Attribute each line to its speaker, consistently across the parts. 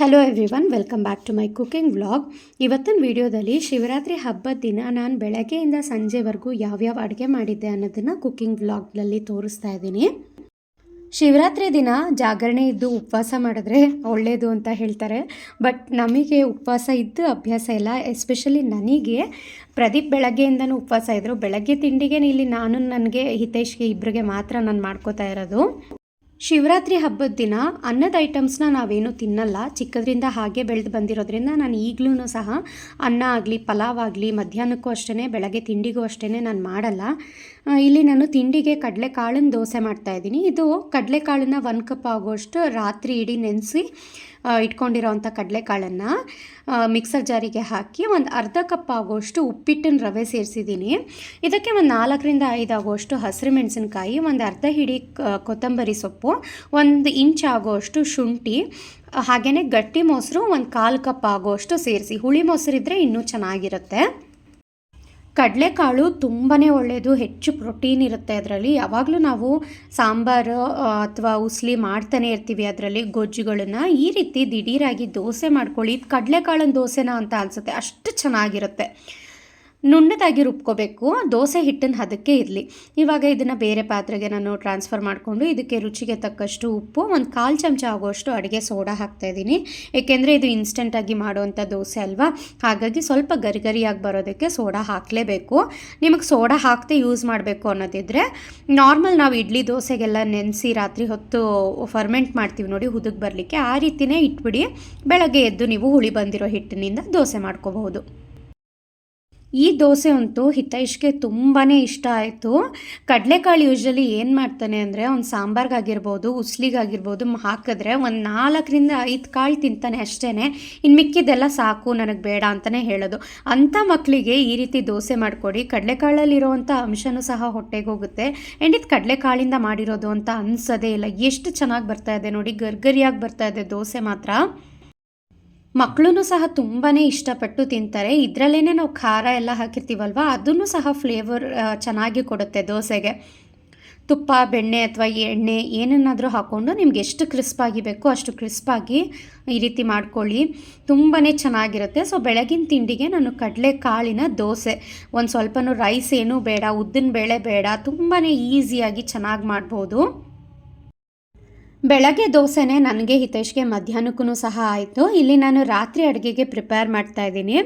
Speaker 1: Hello everyone welcome back to my cooking vlog ಇವತ್ತಿನ ವಿಡಿಯೋದಲ್ಲಿ ಶಿವರಾತ್ರಿ ಹಬ್ಬದ ದಿನ ನಾನು ಬೆಳಗ್ಗೆಯಿಂದ ಸಂಜೆವರೆಗೂ ಯಾವ್ಯಾವ ಅಡುಗೆ ಮಾಡಿದ್ದೆ ಅನ್ನೋದನ್ನು ಕುಕಿಂಗ್ ವ್ಲಾಗ್ನಲ್ಲಿ ತೋರಿಸ್ತಾ ಇದ್ದೀನಿ. ಶಿವರಾತ್ರಿ ದಿನ ಜಾಗರಣೆ ಇದ್ದು ಉಪವಾಸ ಮಾಡಿದ್ರೆ ಒಳ್ಳೆಯದು ಅಂತ ಹೇಳ್ತಾರೆ. ಬಟ್ ನಮಗೆ ಉಪವಾಸ ಇದ್ದು ಅಭ್ಯಾಸ ಇಲ್ಲ ಎಸ್ಪೆಷಲಿ ನನಗೆ. ಪ್ರದೀಪ್ ಬೆಳಗ್ಗೆಯಿಂದನೂ ಉಪವಾಸ ಇದ್ದರು ಬೆಳಗ್ಗೆ ತಿಂಡಿಗೆ ಇಲ್ಲಿ ನಾನು, ನನಗೆ ಹಿತೇಶ್ಗೆ ಇಬ್ಬರಿಗೆ ಮಾತ್ರ ನಾನು ಮಾಡ್ಕೋತಾ ಇರೋದು. ಶಿವರಾತ್ರಿ ಹಬ್ಬದ ದಿನ ಅನ್ನದ ಐಟಮ್ಸ್ನ ನಾವೇನು ತಿನ್ನಲ್ಲ. ಚಿಕ್ಕದ್ರಿಂದ ಹಾಗೆ ಬೆಳೆದು ಬಂದಿರೋದ್ರಿಂದ ನಾನು ಈಗಲೂ ಸಹ ಅನ್ನ ಆಗಲಿ, ಪಲಾವ್ ಆಗಲಿ ಮಧ್ಯಾಹ್ನಕ್ಕೂ ಅಷ್ಟೇ ಬೆಳಗ್ಗೆ ತಿಂಡಿಗೂ ಅಷ್ಟೇ ನಾನು ಮಾಡಲ್ಲ. ಇಲ್ಲಿ ನಾನು ತಿಂಡಿಗೆ ಕಡಲೆಕಾಳನ್ನ ದೋಸೆ ಮಾಡ್ತಾಯಿದ್ದೀನಿ ಇದು ಕಡಲೆಕಾಳನ್ನ ಒನ್ ಕಪ್ ಆಗೋಷ್ಟು ರಾತ್ರಿ ಇಡೀ ನೆನೆಸಿ ಇಟ್ಕೊಂಡಿರೋವಂಥ ಕಡಲೆಕಾಳನ್ನು ಮಿಕ್ಸರ್ ಜಾರಿಗೆ ಹಾಕಿ ಒಂದು ಅರ್ಧ ಕಪ್ ಆಗೋಷ್ಟು ಉಪ್ಪಿಟ್ಟಿನ ರವೆ ಸೇರಿಸಿದ್ದೀನಿ. ಇದಕ್ಕೆ ಒಂದು ನಾಲ್ಕರಿಂದ ಐದು ಆಗೋಷ್ಟು ಹಸಿರು ಮೆಣಸಿನ್ಕಾಯಿ, ಒಂದು ಅರ್ಧ ಹಿಡಿ ಕೊತ್ತಂಬರಿ ಸೊಪ್ಪು, ಒಂದು ಇಂಚ್ ಆಗೋಷ್ಟು ಶುಂಠಿ ಹಾಗೆಯೇ ಗಟ್ಟಿ ಮೊಸರು ಒಂದು ಕಾಲು ಕಪ್ ಆಗೋಷ್ಟು ಸೇರಿಸಿ. ಹುಳಿ ಮೊಸರಿದ್ರೆ ಇನ್ನೂ ಚೆನ್ನಾಗಿರುತ್ತೆ. ಕಡಲೆಕಾಳು ತುಂಬಾ ಒಳ್ಳೆಯದು ಹೆಚ್ಚು ಪ್ರೋಟೀನ್ ಇರುತ್ತೆ ಅದರಲ್ಲಿ. ಯಾವಾಗಲೂ ನಾವು ಸಾಂಬಾರು ಅಥವಾ ಉಸ್ಲಿ ಮಾಡ್ತಾನೆ ಇರ್ತೀವಿ ಅದರಲ್ಲಿ ಗೊಜ್ಜುಗಳನ್ನು. ಈ ರೀತಿ ದಿಢೀರಾಗಿ ದೋಸೆ ಮಾಡ್ಕೊಳ್ಳಿ. ಇದು ಕಡಲೆಕಾಳಿನ ದೋಸೆನಾ ಅಂತ ಅನಿಸುತ್ತೆ. ಅಷ್ಟು ಚೆನ್ನಾಗಿರುತ್ತೆ. ನುಣ್ಣದಾಗಿ ರುಬ್ಕೋಬೇಕು. ದೋಸೆ ಹಿಟ್ಟನ್ನು ಹದಕ್ಕೆ ಇರಲಿ. ಇವಾಗ ಇದನ್ನು ಬೇರೆ ಪಾತ್ರೆಗೆ ನಾನು ಟ್ರಾನ್ಸ್ಫರ್ ಮಾಡಿಕೊಂಡು ಇದಕ್ಕೆ ರುಚಿಗೆ ತಕ್ಕಷ್ಟು ಉಪ್ಪು, ಒಂದು ಕಾಲು ಚಮಚ ಆಗುವಷ್ಟು ಅಡುಗೆ ಸೋಡಾ ಹಾಕ್ತಾಯಿದ್ದೀನಿ ಏಕೆಂದರೆ ಇದು ಇನ್ಸ್ಟೆಂಟಾಗಿ ಮಾಡುವಂಥ ದೋಸೆ ಅಲ್ವಾ? ಹಾಗಾಗಿ ಸ್ವಲ್ಪ ಗರಿಗರಿಯಾಗಿ ಬರೋದಕ್ಕೆ ಸೋಡಾ ಹಾಕಲೇಬೇಕು. ನಿಮಗೆ ಸೋಡಾ ಹಾಕದೆ ಯೂಸ್ ಮಾಡಬೇಕು ಅನ್ನೋದಿದ್ರೆ ನಾರ್ಮಲ್ ನಾವು ಇಡ್ಲಿ ದೋಸೆಗೆಲ್ಲ ನೆನೆಸಿ ರಾತ್ರಿ ಹೊತ್ತು ಫರ್ಮೆಂಟ್ ಮಾಡ್ತೀವಿ ನೋಡಿ, ಹುದುಗ್ ಬರಲಿಕ್ಕೆ ಆ ರೀತಿಯೇ ಇಟ್ಬಿಡಿ. ಬೆಳಗ್ಗೆ ಎದ್ದು ನೀವು ಹುಳಿ ಬಂದಿರೋ ಹಿಟ್ಟಿನಿಂದ ದೋಸೆ ಮಾಡ್ಕೋಬಹುದು. ಈ ದೋಸೆ ಅಂತೂ ಹಿತೈಷ್ಗೆ ತುಂಬಾ ಇಷ್ಟ ಆಯಿತು. ಕಡಲೆಕಾಳು ಯೂಶ್ವಲಿ ಏನು ಮಾಡ್ತಾನೆ ಅಂದರೆ ಅವ್ನು ಸಾಂಬಾರ್ಗಾಗಿರ್ಬೋದು, ಉಸ್ಲಿಗಾಗಿರ್ಬೋದು ಹಾಕಿದ್ರೆ ಒಂದು ನಾಲ್ಕರಿಂದ ಐದು ಕಾಳು ತಿಂತಾನೆ ಅಷ್ಟೇ ಇನ್ನು ಮಿಕ್ಕಿದ್ದೆಲ್ಲ ಸಾಕು, ನನಗೆ ಬೇಡ ಅಂತಲೇ ಹೇಳೋದು. ಅಂಥ ಮಕ್ಕಳಿಗೆ ಈ ರೀತಿ ದೋಸೆ ಮಾಡಿಕೊಡಿ. ಕಡಲೆಕಾಳಲ್ಲಿರುವಂಥ ಅಂಶನೂ ಸಹ ಹೊಟ್ಟೆಗೆ ಹೋಗುತ್ತೆ. ಆ್ಯಂಡ್ ಇದು ಕಡಲೆಕಾಳಿಂದ ಮಾಡಿರೋದು ಅಂತ ಅನ್ಸೋದೇ ಇಲ್ಲ. ಎಷ್ಟು ಚೆನ್ನಾಗಿ ಬರ್ತಾ ಇದೆ ನೋಡಿ, ಗರ್ಗರಿಯಾಗಿ ಬರ್ತಾ ಇದೆ ದೋಸೆ ಮಾತ್ರ. ಮಕ್ಕಳು ಸಹ ತುಂಬಾ ಇಷ್ಟಪಟ್ಟು ತಿಂತಾರೆ. ಇದರಲ್ಲೇ ನಾವು ಖಾರ ಎಲ್ಲ ಹಾಕಿರ್ತೀವಲ್ವ? ಅದನ್ನು ಸಹ ಫ್ಲೇವರ್ ಚೆನ್ನಾಗಿ ಕೊಡುತ್ತೆ ದೋಸೆಗೆ. ತುಪ್ಪ, ಬೆಣ್ಣೆ ಅಥವಾ ಎಣ್ಣೆ ಏನನ್ನಾದರೂ ಹಾಕ್ಕೊಂಡು ನಿಮ್ಗೆ ಎಷ್ಟು ಕ್ರಿಸ್ಪಾಗಿ ಬೇಕೋ ಅಷ್ಟು ಕ್ರಿಸ್ಪಾಗಿ ಈ ರೀತಿ ಮಾಡ್ಕೊಳ್ಳಿ. ತುಂಬಾ ಚೆನ್ನಾಗಿರುತ್ತೆ. ಸೊ ಬೆಳಗಿನ ತಿಂಡಿಗೆ ನಾನು ಕಡಲೆ ಕಾಳಿನ ದೋಸೆ. ಒಂದು ಸ್ವಲ್ಪನೂ ರೈಸ್ ಏನೂ ಬೇಡ, ಉದ್ದಿನ ಬೇಳೆ ಬೇಡ ತುಂಬಾ ಈಸಿಯಾಗಿ ಚೆನ್ನಾಗಿ ಮಾಡ್ಬೋದು. ಬೆಳಗ್ಗೆ ದೋಸೆನೇ ನನಗೆ ಹಿತೇಶ್ಗೆ ಮಧ್ಯಾಹ್ನಕ್ಕೂ ಸಹ ಆಯಿತು. ಇಲ್ಲಿ ನಾನು ರಾತ್ರಿ ಅಡುಗೆಗೆ ಪ್ರಿಪೇರ್ ಮಾಡ್ತಾ ಇದ್ದೀನಿ.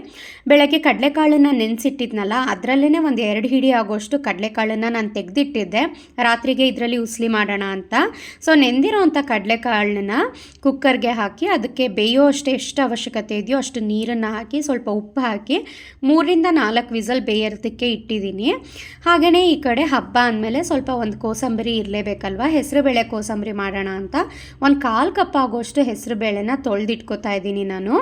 Speaker 1: ಬೆಳಗ್ಗೆ ಕಡಲೆಕಾಳನ್ನು ನೆನೆಸಿಟ್ಟಿದ್ನಲ್ಲ ಅದರಲ್ಲೇ ಒಂದು ಎರಡು ಹಿಡಿ ಆಗೋಷ್ಟು ಕಡಲೆಕಾಳನ್ನು ನಾನು ತೆಗೆದಿಟ್ಟಿದ್ದೆ. ರಾತ್ರಿಗೆ ಇದರಲ್ಲಿ ಉಸ್ಲಿ ಮಾಡೋಣ ಅಂತ. ಸೊ ನೆಂದಿರೋವಂಥ ಕಡಲೆಕಾಳನ್ನ ಕುಕ್ಕರ್ಗೆ ಹಾಕಿ ಅದಕ್ಕೆ ಬೇಯೋ ಅಷ್ಟು ಎಷ್ಟು ಅವಶ್ಯಕತೆ ಇದೆಯೋ ಅಷ್ಟು ನೀರನ್ನು ಹಾಕಿ, ಸ್ವಲ್ಪ ಉಪ್ಪು ಹಾಕಿ ಮೂರರಿಂದ ನಾಲ್ಕು ವಿಸಲ್ ಬೇಯೋದಕ್ಕೆ ಇಟ್ಟಿದ್ದೀನಿ. ಹಾಗೆಯೇ ಈ ಕಡೆ ಹಬ್ಬ ಅಂದಮೇಲೆ ಸ್ವಲ್ಪ ಒಂದು ಕೋಸಂಬರಿ ಇರಲೇಬೇಕಲ್ವ? ಹೆಸರುಬೇಳೆ ಕೋಸಂಬರಿ ಮಾಡೋಣ ಅಂತ. ಒಂದು ಕಾಲು ಕಪ್ ಆಗೋಷ್ಟು ಹೆಸರುಬೇಳೆನ ತೊಳೆದಿಟ್ಕೋತಾ ಇದ್ದೀನಿ ನಾನು.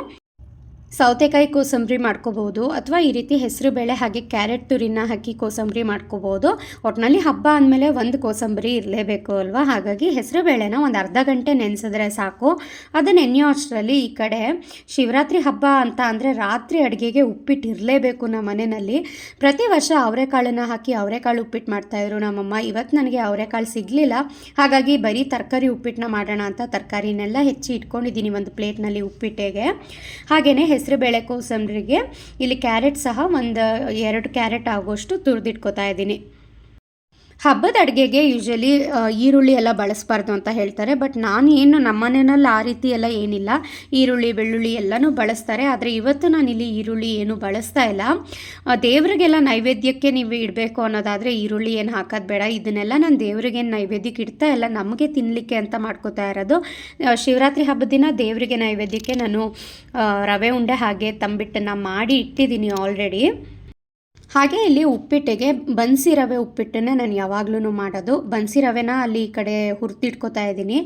Speaker 1: ಸೌತೆಕಾಯಿ ಕೋಸಂಬರಿ ಮಾಡ್ಕೋಬೋದು ಅಥವಾ ಈ ರೀತಿ ಹೆಸರುಬೇಳೆ ಹಾಗೆ ಕ್ಯಾರೆಟ್ ತುರಿನ ಹಾಕಿ ಕೋಸಂಬರಿ ಮಾಡ್ಕೋಬೋದು ಒಟ್ಟಿನಲ್ಲಿ ಹಬ್ಬ ಅಂದಮೇಲೆ ಒಂದು ಕೋಸಂಬರಿ ಇರಲೇಬೇಕು ಅಲ್ವಾ? ಹಾಗಾಗಿ ಹೆಸರುಬೇಳೆನ ಒಂದು ಅರ್ಧ ಗಂಟೆ ನೆನೆಸಿದ್ರೆ ಸಾಕು. ಅದನ್ನು ನೆನೆಯೋ ಅಷ್ಟರಲ್ಲಿ ಈ ಕಡೆ ಶಿವರಾತ್ರಿ ಹಬ್ಬ ಅಂತ ಅಂದರೆ ರಾತ್ರಿ ಅಡುಗೆಗೆ ಉಪ್ಪಿಟ್ಟು ಇರಲೇಬೇಕು ನಮ್ಮ ಮನೆಯಲ್ಲಿ. ಪ್ರತಿ ವರ್ಷ ಅವರೆಕಾಳನ್ನು ಹಾಕಿ ಅವರೆಕಾಳು ಉಪ್ಪಿಟ್ಟು ಮಾಡ್ತಾಯಿದ್ರು ನಮ್ಮಮ್ಮ. ಇವತ್ತು ನನಗೆ ಅವರೆಕಾಳು ಸಿಗಲಿಲ್ಲ. ಹಾಗಾಗಿ ಬರೀ ತರಕಾರಿ ಉಪ್ಪಿಟ್ಟನ್ನ ಮಾಡೋಣ ಅಂತ ತರಕಾರಿನೆಲ್ಲ ಹೆಚ್ಚಿ ಇಟ್ಕೊಂಡಿದ್ದೀನಿ ಒಂದು ಪ್ಲೇಟ್ನಲ್ಲಿ ಉಪ್ಪಿಟ್ಟಿಗೆ. ಹಾಗೆಯೇ ಹೆಸರುಬೇಳೆ ಕೋಸಂಬರಿಗೆ ಇಲ್ಲಿ ಕ್ಯಾರೆಟ್ ಸಹ ಒಂದು ಎರಡು ಕ್ಯಾರೆಟ್ ಆಗೋಷ್ಟು ತುರಿದಿಟ್ಕೋತಾ ಇದ್ದೀನಿ. ಹಬ್ಬದ ಅಡುಗೆಗೆ ಯೂಶಲಿ ಈರುಳ್ಳಿ ಎಲ್ಲ ಬಳಸಬಾರ್ದು ಅಂತ ಹೇಳ್ತಾರೆ. ಬಟ್ ನಾನು ಏನು ನಮ್ಮ ಮನೆಯಲ್ಲಿ ಆ ರೀತಿ ಎಲ್ಲ ಏನಿಲ್ಲ. ಈರುಳ್ಳಿ, ಬೆಳ್ಳುಳ್ಳಿ ಎಲ್ಲನೂ ಬಳಸ್ತಾರೆ. ಆದರೆ ಇವತ್ತು ನಾನಿಲ್ಲಿ ಈರುಳ್ಳಿ ಏನು ಬಳಸ್ತಾ ಇಲ್ಲ. ದೇವರಿಗೆಲ್ಲ ನೈವೇದ್ಯಕ್ಕೆ ನೀವು ಇಡಬೇಕು ಅನ್ನೋದಾದರೆ ಈರುಳ್ಳಿ ಏನು ಹಾಕೋದು ಬೇಡ. ಇದನ್ನೆಲ್ಲ ನಾನು ದೇವರಿಗೆ ನೈವೇದ್ಯಕ್ಕೆ ಇಡ್ತಾ ಇಲ್ಲ. ನಮಗೆ ತಿನ್ನಲಿಕ್ಕೆ ಅಂತ ಮಾಡ್ಕೋತಾ ಇರೋದು. ಶಿವರಾತ್ರಿ ಹಬ್ಬದ ದಿನ ದೇವರಿಗೆ ನೈವೇದ್ಯಕ್ಕೆ ನಾನು ರವೆ ಉಂಡೆ ಹಾಗೆ ತಂಬಿಟ್ಟನ್ನು ಮಾಡಿ ಇಟ್ಟಿದ್ದೀನಿ ಆಲ್ರೆಡಿ ಹಾಗೆ ಇಲ್ಲಿ ಉಪ್ಪಿಟ್ಟಿಗೆ ಬನ್ಸಿ ರವೆ ಉಪ್ಪಿಟ್ಟನ್ನೇ ನಾನು ಯಾವಾಗ್ಲೂ ಮಾಡೋದು. ಬನ್ಸಿ ರವೆನ ಅಲ್ಲಿ ಈ ಕಡೆ ಹುರಿದಿಟ್ಕೋತಾ ಇದ್ದೀನಿ.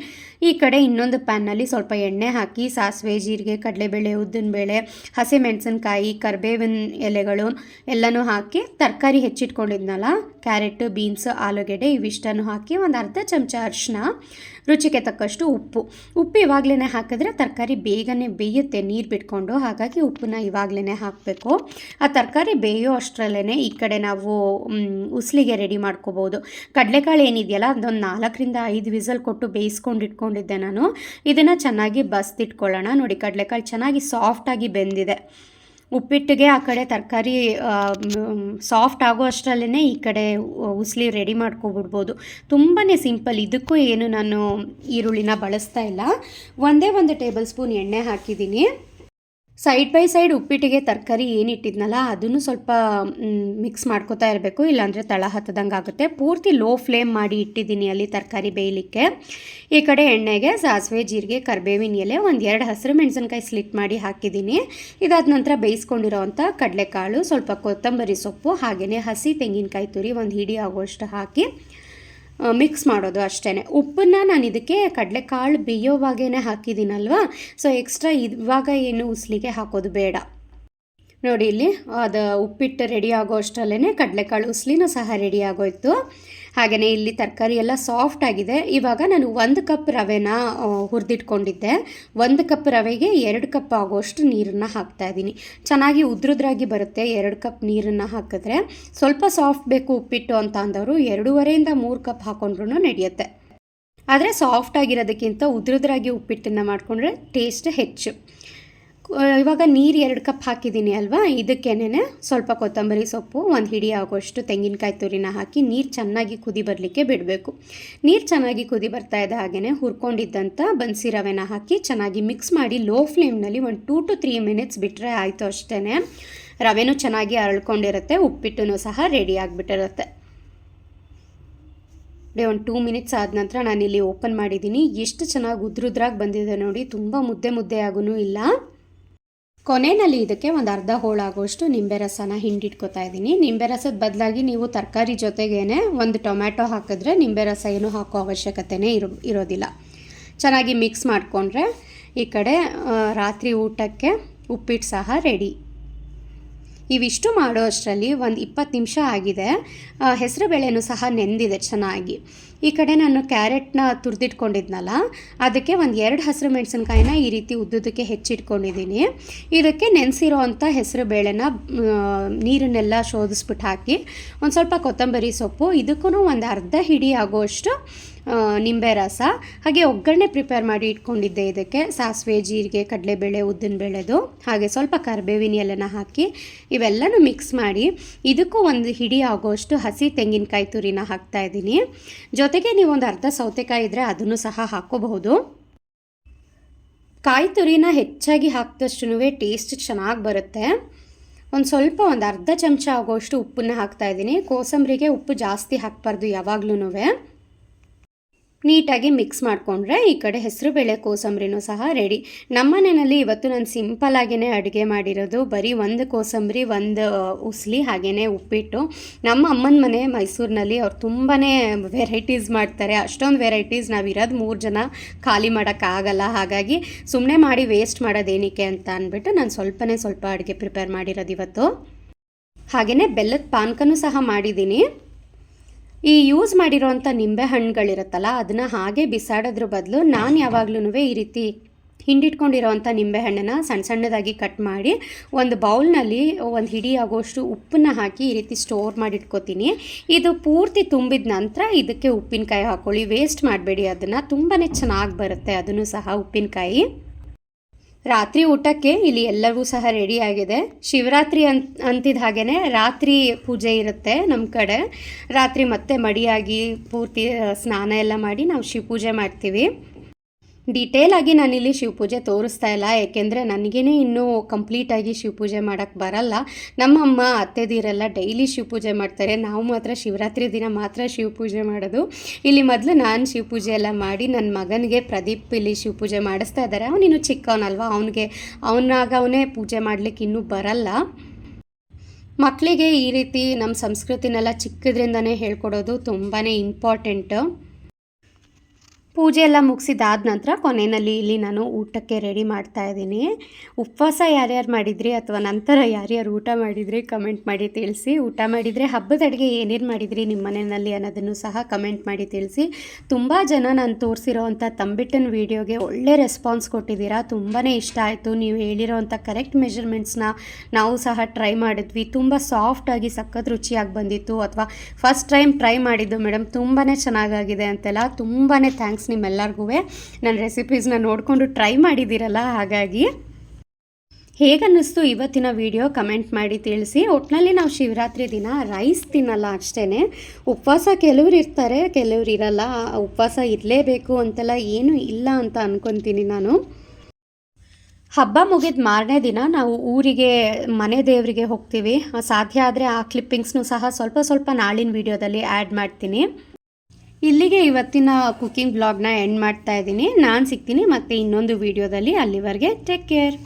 Speaker 1: ಈ ಕಡೆ ಇನ್ನೊಂದು ಪ್ಯಾನ್ನಲ್ಲಿ ಸ್ವಲ್ಪ ಎಣ್ಣೆ ಹಾಕಿ, ಸಾಸಿವೆ, ಜೀರಿಗೆ, ಕಡಲೆಬೇಳೆ, ಉದ್ದಿನಬೇಳೆ, ಹಸಿಮೆಣಸಿನ್ಕಾಯಿ, ಕರಿಬೇವಿನ ಎಲೆಗಳು ಎಲ್ಲನೂ ಹಾಕಿ ತರಕಾರಿ ಹೆಚ್ಚಿಟ್ಕೊಂಡಿದ್ನಲ್ಲ, ಕ್ಯಾರೆಟ್, ಬೀನ್ಸ್, ಆಲೂಗೆಡ್ಡೆ ಇವಿಷ್ಟನ್ನು ಹಾಕಿ ಒಂದು ಅರ್ಧ ಚಮಚ ಅರಿಶಿನ, ರುಚಿಗೆ ತಕ್ಕಷ್ಟು ಉಪ್ಪು. ಉಪ್ಪು ಇವಾಗಲೇ ಹಾಕಿದ್ರೆ ತರಕಾರಿ ಬೇಗನೆ ಬೇಯುತ್ತೆ, ನೀರು ಬಿಟ್ಕೊಂಡು. ಹಾಗಾಗಿ ಉಪ್ಪನ್ನ ಇವಾಗಲೇ ಹಾಕಬೇಕು. ಆ ತರಕಾರಿ ಬೇಯೋ ಅಷ್ಟರಲ್ಲೇ ಈ ಕಡೆ ನಾವು ಉಸ್ಲಿಗೆ ರೆಡಿ ಮಾಡ್ಕೋಬೋದು. ಕಡಲೆಕಾಳು ಏನಿದೆಯಲ್ಲ, ಅದೊಂದು ನಾಲ್ಕರಿಂದ ಐದು ವಿಸಲ್ ಕೊಟ್ಟು ಬೇಯಿಸ್ಕೊಂಡು ಇಟ್ಕೊಂಡಿದ್ದೆ ನಾನು. ಇದನ್ನು ಚೆನ್ನಾಗಿ ಬಸ್ದಿಟ್ಕೊಳ್ಳೋಣ. ನೋಡಿ, ಕಡಲೆಕಾಳು ಚೆನ್ನಾಗಿ ಸಾಫ್ಟಾಗಿ ಬೆಂದಿದೆ. ಉಪ್ಪಿಟ್ಟಿಗೆ ಆ ಕಡೆ ತರಕಾರಿ ಸಾಫ್ಟ್ ಆಗೋ ಅಷ್ಟರಲ್ಲೇ ಈ ಕಡೆ ಉಸ್ಲಿ ರೆಡಿ ಮಾಡ್ಕೊಬಿಡ್ಬೋದು. ತುಂಬಾ ಸಿಂಪಲ್. ಇದಕ್ಕೂ ಏನು ನಾನು ಈರುಳ್ಳಿನ ಬಳಸ್ತಾ ಇಲ್ಲ. ಒಂದೇ ಒಂದು ಟೇಬಲ್ ಸ್ಪೂನ್ ಎಣ್ಣೆ ಹಾಕಿದ್ದೀನಿ. ಸೈಡ್ ಬೈ ಸೈಡ್ ಉಪ್ಪಿಟ್ಟಿಗೆ, ತರಕಾರಿ ಏನಿಟ್ಟಿದ್ನಲ್ಲ, ಅದನ್ನು ಸ್ವಲ್ಪ ಮಿಕ್ಸ್ ಮಾಡ್ಕೋತಾ ಇರಬೇಕು. ಇಲ್ಲಾಂದರೆ ತಳ ಹತ್ತದಂಗೆ ಆಗುತ್ತೆ. ಪೂರ್ತಿ ಲೋ ಫ್ಲೇಮ್ ಮಾಡಿ ಇಟ್ಟಿದ್ದೀನಿ ಅಲ್ಲಿ ತರಕಾರಿ ಬೇಯಲಿಕ್ಕೆ. ಈ ಕಡೆ ಎಣ್ಣೆಗೆ, ಸಾಸಿವೆ, ಜೀರಿಗೆ, ಕರಿಬೇವಿನ ಎಲೆ, ಒಂದು ಎರಡು ಹಸಿರು ಮೆಣಸಿನ್ಕಾಯಿ ಸ್ಲಿಟ್ ಮಾಡಿ ಹಾಕಿದ್ದೀನಿ. ಇದಾದ ನಂತರ ಬೇಯಿಸ್ಕೊಂಡಿರೋವಂಥ ಕಡಲೆಕಾಳು, ಸ್ವಲ್ಪ ಕೊತ್ತಂಬರಿ ಸೊಪ್ಪು ಹಾಗೆಯೇ ಹಸಿ ತೆಂಗಿನಕಾಯಿ ತುರಿ, ಒಂದು ಹಿಡಿ ಆಗುವಷ್ಟು ಹಾಕಿ ಮಿಕ್ಸ್ ಮಾಡೋದು ಅಷ್ಟೇ ಉಪ್ಪನ್ನ ನಾನು ಇದಕ್ಕೆ ಕಡಲೆಕಾಳು ಬೇಯೋವಾಗೇ ಹಾಕಿದ್ದೀನಲ್ವಾ? ಸೊ ಎಕ್ಸ್ಟ್ರಾ ಇವಾಗ ಏನು ಉಸ್ಲಿಗೆ ಹಾಕೋದು ಬೇಡ. ನೋಡಿ ಇಲ್ಲಿ, ಅದು ಉಪ್ಪಿಟ್ಟು ರೆಡಿ ಆಗೋ ಅಷ್ಟರಲ್ಲೇ ಕಡಲೆಕಾಳು ಉಸ್ಲಿನೂ ಸಹ ರೆಡಿ ಆಗೋಯ್ತು. ಹಾಗೆಯೇ ಇಲ್ಲಿ ತರಕಾರಿ ಎಲ್ಲ ಸಾಫ್ಟ್ ಆಗಿದೆ. ಇವಾಗ ನಾನು ಒಂದು ಕಪ್ ರವೆನ ಹುರಿದಿಟ್ಕೊಂಡಿದ್ದೆ. ಒಂದು ಕಪ್ ರವೆಗೆ ಎರಡು ಕಪ್ ಆಗೋಷ್ಟು ನೀರನ್ನು ಹಾಕ್ತಾ ಇದ್ದೀನಿ. ಚೆನ್ನಾಗಿ ಉದ್ರುದ್ರಾಗಿ ಬರುತ್ತೆ ಎರಡು ಕಪ್ ನೀರನ್ನು ಹಾಕಿದ್ರೆ. ಸ್ವಲ್ಪ ಸಾಫ್ಟ್ ಬೇಕು ಉಪ್ಪಿಟ್ಟು ಅಂತ ಅಂದವರು ಎರಡೂವರೆಯಿಂದ ಮೂರು ಕಪ್ ಹಾಕೊಂಡ್ರೂ ನಡೆಯುತ್ತೆ. ಆದರೆ ಸಾಫ್ಟ್ ಆಗಿರೋದಕ್ಕಿಂತ ಉದ್ರದ್ರಾಗಿ ಉಪ್ಪಿಟ್ಟನ್ನು ಮಾಡಿಕೊಂಡ್ರೆ ಟೇಸ್ಟ್ ಹೆಚ್ಚು. ಇವಾಗ ನೀರು ಎರಡು ಕಪ್ ಹಾಕಿದ್ದೀನಿ ಅಲ್ವಾ? ಇದಕ್ಕೇನೆ ಸ್ವಲ್ಪ ಕೊತ್ತಂಬರಿ ಸೊಪ್ಪು, ಒಂದು ಹಿಡಿ ಆಗೋಷ್ಟು ತೆಂಗಿನಕಾಯಿ ತುರಿನ ಹಾಕಿ ನೀರು ಚೆನ್ನಾಗಿ ಕುದಿ ಬರಲಿಕ್ಕೆ ಬಿಡಬೇಕು. ನೀರು ಚೆನ್ನಾಗಿ ಕುದಿ ಬರ್ತಾ ಇದೆ ಹಾಗೆಯೇ ಹುರ್ಕೊಂಡಿದ್ದಂಥ ಬನ್ಸಿ ರವೆನ ಹಾಕಿ ಚೆನ್ನಾಗಿ ಮಿಕ್ಸ್ ಮಾಡಿ ಲೋ ಫ್ಲೇಮ್ನಲ್ಲಿ ಒಂದು ಟೂ ಟು ತ್ರೀ ಮಿನಿಟ್ಸ್ ಬಿಟ್ಟರೆ ಆಯಿತು ಅಷ್ಟೇ ರವೆನೂ ಚೆನ್ನಾಗಿ ಅರಳ್ಕೊಂಡಿರುತ್ತೆ ಉಪ್ಪಿಟ್ಟು ಸಹ ರೆಡಿ ಆಗಿಬಿಟ್ಟಿರುತ್ತೆ. ಒಂದು ಟೂ ಮಿನಿಟ್ಸ್ ಆದ ನಂತರ ನಾನು ಇಲ್ಲಿ ಓಪನ್ ಮಾಡಿದ್ದೀನಿ ಎಷ್ಟು ಚೆನ್ನಾಗಿ ಉದ್ರುದ್ರಾಗಿ ಬಂದಿದೆ ನೋಡಿ, ತುಂಬ ಮುದ್ದೆ ಮುದ್ದೆ ಆಗೂ ಇಲ್ಲ. ಕೊನೆಯಲ್ಲಿ ಇದಕ್ಕೆ ಒಂದು ಅರ್ಧ ಹೋಳಾಗುವಷ್ಟು ನಿಂಬೆ ರಸನ ಹಿಂಡಿಟ್ಕೊತಾ ಇದ್ದೀನಿ. ನಿಂಬೆ ರಸದ ಬದಲಾಗಿ ನೀವು ತರಕಾರಿ ಜೊತೆಗೇನೆ ಒಂದು ಟೊಮ್ಯಾಟೊ ಹಾಕಿದ್ರೆ ನಿಂಬೆ ರಸ ಏನು ಹಾಕೋ ಅವಶ್ಯಕತೆನೇ ಇರೋ, ಇರೋದಿಲ್ಲ. ಚೆನ್ನಾಗಿ ಮಿಕ್ಸ್ ಮಾಡಿಕೊಂಡ್ರೆ ಈ ಕಡೆ ರಾತ್ರಿ ಊಟಕ್ಕೆ ಉಪ್ಪಿಟ್ಟು ಸಹ ರೆಡಿ. ಇವಿಷ್ಟು ಮಾಡೋ ಅಷ್ಟರಲ್ಲಿ ಒಂದು ಇಪ್ಪತ್ತು ನಿಮಿಷ ಆಗಿದೆ. ಹೆಸರು ಬೇಳೆನೂ ಸಹ ನೆಂದಿದೆ ಚೆನ್ನಾಗಿ. ಈ ಕಡೆ ನಾನು ಕ್ಯಾರೆಟ್ನ ತುರಿದಿಟ್ಕೊಂಡಿದ್ನಲ್ಲ, ಅದಕ್ಕೆ ಒಂದು ಎರಡು ಹಸಿರು ಮೆಣಸಿನ್ಕಾಯಿನ ಈ ರೀತಿ ಉದ್ದುದಕ್ಕೆ ಹೆಚ್ಚಿಟ್ಕೊಂಡಿದ್ದೀನಿ. ಇದಕ್ಕೆ ನೆನೆಸಿರೋ ಅಂಥ ಹೆಸರು ಬೇಳೆನ ನೀರನ್ನೆಲ್ಲ ಶೋಧಿಸ್ಬಿಟ್ಟು ಹಾಕಿ ಒಂದು ಸ್ವಲ್ಪ ಕೊತ್ತಂಬರಿ ಸೊಪ್ಪು ಇದಕ್ಕೂ ಒಂದು ಅರ್ಧ ಹಿಡಿ ಆಗುವಷ್ಟು ನಿಂಬೆ ರಸ, ಹಾಗೆ ಒಗ್ಗರಣೆ ಪ್ರಿಪೇರ್ ಮಾಡಿ ಇಟ್ಕೊಂಡಿದ್ದೆ ಇದಕ್ಕೆ, ಸಾಸಿವೆ, ಜೀರಿಗೆ, ಕಡಲೆಬೇಳೆ, ಉದ್ದಿನಬೇಳೆದು, ಹಾಗೆ ಸ್ವಲ್ಪ ಕರಿಬೇವಿನ ಎಲೆನ ಹಾಕಿ ಇವೆಲ್ಲನೂ ಮಿಕ್ಸ್ ಮಾಡಿ ಇದಕ್ಕೂ ಒಂದು ಹಿಡಿ ಆಗೋಷ್ಟು ಹಸಿ ತೆಂಗಿನಕಾಯಿ ತುರಿನ ಹಾಕ್ತಾ ಇದ್ದೀನಿ. ಜೊತೆಗೆ ಒಂದು ಅರ್ಧ ಸೌತೆಕಾಯಿ ಇದ್ದರೆ ಅದನ್ನು ಸಹ ಹಾಕ್ಕೋಬಹುದು ಕಾಯಿ ತುರಿನ ಹೆಚ್ಚಾಗಿ ಹಾಕಿದಷ್ಟು ಟೇಸ್ಟ್ ಚೆನ್ನಾಗಿ ಬರುತ್ತೆ. ಒಂದು ಸ್ವಲ್ಪ ಒಂದು ಅರ್ಧ ಚಮಚ ಆಗೋಷ್ಟು ಉಪ್ಪನ್ನು ಹಾಕ್ತಾ ಇದ್ದೀನಿ. ಕೋಸಂಬರಿಗೆ ಉಪ್ಪು ಜಾಸ್ತಿ ಹಾಕಬಾರ್ದು ಯಾವಾಗ್ಲೂ ನೀಟಾಗಿ ಮಿಕ್ಸ್ ಮಾಡಿಕೊಂಡ್ರೆ ಈ ಕಡೆ ಹೆಸರು ಬೇಳೆ ಕೋಸಂಬರಿನೂ ಸಹ ರೆಡಿ ನಮ್ಮ ಮನೆಯಲ್ಲಿ ಇವತ್ತು ನಾನು ಸಿಂಪಲ್ ಆಗೇ ಅಡುಗೆ ಮಾಡಿರೋದು. ಬರೀ ಒಂದು ಕೋಸಂಬರಿ, ಒಂದು ಉಸ್ಲಿ ಹಾಗೇ ಉಪ್ಪಿಟ್ಟು. ನಮ್ಮ ಅಮ್ಮನ ಮನೆ ಮೈಸೂರಿನಲ್ಲಿ ಅವ್ರು ತುಂಬಾ ವೆರೈಟೀಸ್ ಮಾಡ್ತಾರೆ. ಅಷ್ಟೊಂದು ವೆರೈಟೀಸ್ ನಾವು ಮೂರು ಜನ ಖಾಲಿ ಮಾಡೋಕ್ಕಾಗಲ್ಲ ಹಾಗಾಗಿ ಸುಮ್ಮನೆ ಮಾಡಿ ವೇಸ್ಟ್ ಮಾಡೋದೇನಕ್ಕೆ ಅಂತ ಅಂದ್ಬಿಟ್ಟು ನಾನು ಸ್ವಲ್ಪನೇ ಸ್ವಲ್ಪ ಅಡುಗೆ ಪ್ರಿಪೇರ್ ಮಾಡಿರೋದು ಇವತ್ತು. ಹಾಗೆಯೇ ಬೆಲ್ಲದ ಪಾನಕನೂ ಸಹ ಮಾಡಿದ್ದೀನಿ. ಈ ಯೂಸ್ ಮಾಡಿರೋವಂಥ ನಿಂಬೆ ಹಣ್ಣುಗಳಿರುತ್ತಲ್ಲ, ಅದನ್ನು ಹಾಗೆ ಬಿಸಾಡೋದ್ರ ಬದಲು ನಾನು ಯಾವಾಗ್ಲೂ ಈ ರೀತಿ ಹಿಂಡಿಟ್ಕೊಂಡಿರೋವಂಥ ನಿಂಬೆಹಣ್ಣನ್ನು ಸಣ್ಣ ಸಣ್ಣದಾಗಿ ಕಟ್ ಮಾಡಿ ಒಂದು ಬೌಲ್ನಲ್ಲಿ ಒಂದು ಹಿಡಿ ಆಗೋಷ್ಟು ಉಪ್ಪನ್ನ ಹಾಕಿ ಈ ರೀತಿ ಸ್ಟೋರ್ ಮಾಡಿ ಇಟ್ಕೋತೀನಿ ಇದು ಪೂರ್ತಿ ತುಂಬಿದ ನಂತರ ಇದಕ್ಕೆ ಉಪ್ಪಿನಕಾಯಿ ಹಾಕ್ಕೊಳ್ಳಿ ವೇಸ್ಟ್ ಮಾಡಬೇಡಿ, ಅದನ್ನು ತುಂಬಾ ಚೆನ್ನಾಗಿ ಬರುತ್ತೆ, ಅದನ್ನು ಸಹ ಉಪ್ಪಿನಕಾಯಿ. ರಾತ್ರಿ ಊಟಕ್ಕೆ ಇಲ್ಲಿ ಎಲ್ಲವೂ ಸಹ ರೆಡಿ ಆಗಿದೆ. ಶಿವರಾತ್ರಿ ಅಂತ ಅಂತಿದ ಹಾಗೆಯೇ ರಾತ್ರಿ ಪೂಜೆ ಇರುತ್ತೆ ನಮ್ಮ ಕಡೆ. ರಾತ್ರಿ ಮತ್ತೆ ಮಡಿಯಾಗಿ ಪೂರ್ತಿ ಸ್ನಾನ ಎಲ್ಲ ಮಾಡಿ ನಾವು ಶಿವ ಪೂಜೆ ಮಾಡ್ತೀವಿ. ಡೀಟೇಲ್ ಆಗಿ ನಾನಿಲ್ಲಿ ಶಿವಪೂಜೆ ತೋರಿಸ್ತಾ ಇಲ್ಲ, ಏಕೆಂದರೆ ನನಗೇನೆ ಇನ್ನೂ ಕಂಪ್ಲೀಟಾಗಿ ಶಿವಪೂಜೆ ಮಾಡೋಕ್ಕೆ ಬರಲ್ಲ. ನಮ್ಮಮ್ಮ ಅತ್ತೆದೀರೆಲ್ಲ ಡೈಲಿ ಶಿವಪೂಜೆ ಮಾಡ್ತಾರೆ. ನಾವು ಮಾತ್ರ ಶಿವರಾತ್ರಿ ದಿನ ಮಾತ್ರ ಶಿವಪೂಜೆ ಮಾಡೋದು. ಇಲ್ಲಿ ಮೊದಲು ನಾನು ಶಿವಪೂಜೆ ಎಲ್ಲ ಮಾಡಿ ನನ್ನ ಮಗನಿಗೆ ಪ್ರದೀಪ್ ಇಲ್ಲಿ ಶಿವಪೂಜೆ ಮಾಡಿಸ್ತಾ ಇದ್ದಾರೆ. ಅವನಿನ್ನು ಚಿಕ್ಕವನಲ್ವಾ? ಅವನಿಗೆ, ಅವನಾಗ ಅವನೇ ಪೂಜೆ ಮಾಡಲಿಕ್ಕೆ ಇನ್ನೂ ಬರಲ್ಲ. ಮಕ್ಕಳಿಗೆ ಈ ರೀತಿ ನಮ್ಮ ಸಂಸ್ಕೃತಿನೆಲ್ಲ ಚಿಕ್ಕದ್ರಿಂದನೇ ಹೇಳ್ಕೊಡೋದು ತುಂಬಾ ಇಂಪಾರ್ಟೆಂಟು ಪೂಜೆ ಎಲ್ಲ ಮುಗಿಸಿದಾದ ನಂತರ ಕೊನೆಯಲ್ಲಿ ಇಲ್ಲಿ ನಾನು ಊಟಕ್ಕೆ ರೆಡಿ ಮಾಡ್ತಾ ಇದ್ದೀನಿ. ಉಪವಾಸ ಯಾರ್ಯಾರು ಮಾಡಿದ್ರಿ ಅಥವಾ ನಂತರ ಯಾರ್ಯಾರು ಊಟ ಮಾಡಿದ್ರಿ ಕಮೆಂಟ್ ಮಾಡಿ ತಿಳಿಸಿ. ಊಟ ಮಾಡಿದರೆ ಹಬ್ಬದ ಅಡುಗೆ ಏನೇನು ಮಾಡಿದ್ರಿ ನಿಮ್ಮ ಮನೆಯಲ್ಲಿ ಅನ್ನೋದನ್ನು ಸಹ ಕಮೆಂಟ್ ಮಾಡಿ ತಿಳಿಸಿ. ತುಂಬ ಜನ ನಾನು ತೋರಿಸಿರೋವಂಥ ತಂಬಿಟ್ಟನ್ ವೀಡಿಯೋಗೆ ಒಳ್ಳೆ ರೆಸ್ಪಾನ್ಸ್ ಕೊಟ್ಟಿದ್ದೀರಾ. ತುಂಬಾ ಇಷ್ಟ ಆಯಿತು. ನೀವು ಹೇಳಿರೋವಂಥ ಕರೆಕ್ಟ್ ಮೆಷರ್ಮೆಂಟ್ಸ್ನ ನಾವು ಸಹ ಟ್ರೈ ಮಾಡಿದ್ವಿ. ತುಂಬ ಸಾಫ್ಟಾಗಿ ಸಖತ್ ರುಚಿಯಾಗಿ ಬಂದಿತ್ತು. ಅಥವಾ ಫಸ್ಟ್ ಟೈಮ್ ಟ್ರೈ ಮಾಡಿದ್ದು ಮೇಡಮ್ ತುಂಬಾ ಚೆನ್ನಾಗಾಗಿದೆ ಅಂತೆಲ್ಲ. ತುಂಬಾ ಥ್ಯಾಂಕ್ಸ್ ನಿಮ್ಮೆಲ್ಲರಿಗೂ ನನ್ನ ರೆಸಿಪೀಸ್ನ ನೋಡಿಕೊಂಡು ಟ್ರೈ ಮಾಡಿದ್ದೀರಲ್ಲ, ಹಾಗಾಗಿ. ಹೇಗನ್ನಿಸ್ತು ಇವತ್ತಿನ ವಿಡಿಯೋ ಕಮೆಂಟ್ ಮಾಡಿ ತಿಳಿಸಿ. ಒಟ್ಟಿನಲ್ಲಿ ನಾವು ಶಿವರಾತ್ರಿ ದಿನ ರೈಸ್ ತಿನ್ನಲ್ಲ ಅಷ್ಟೇ ಉಪವಾಸ ಕೆಲವ್ರು ಇರ್ತಾರೆ, ಕೆಲವ್ರು ಇರಲ್ಲ. ಉಪವಾಸ ಇರಲೇಬೇಕು ಅಂತೆಲ್ಲ ಏನೂ ಇಲ್ಲ ಅಂತ ಅಂದ್ಕೊತೀನಿ ನಾನು. ಹಬ್ಬ ಮುಗಿದ ಮಾರನೇ ದಿನ ನಾವು ಊರಿಗೆ, ಮನೆ ದೇವರಿಗೆ ಹೋಗ್ತೀವಿ. ಸಾಧ್ಯ ಆದರೆ ಆ ಕ್ಲಿಪ್ಪಿಂಗ್ಸ್ನು ಸಹ ಸ್ವಲ್ಪ ಸ್ವಲ್ಪ ನಾಳಿನ ವಿಡಿಯೋದಲ್ಲಿ ಆ್ಯಡ್ ಮಾಡ್ತೀನಿ. ಇಲ್ಲಿಗೆ ಇವತ್ತಿನ ಕುಕ್ಕಿಂಗ್ ಬ್ಲಾಗ್ನ ಎಂಡ್ ಮಾಡ್ತಾ ಇದ್ದೀನಿ. ನಾನು ಸಿಗ್ತೀನಿ ಮತ್ತೆ ಇನ್ನೊಂದು ವೀಡಿಯೋದಲ್ಲಿ ಅಲ್ಲಿವರೆಗೆ ಟೇಕ್ ಕೇರ್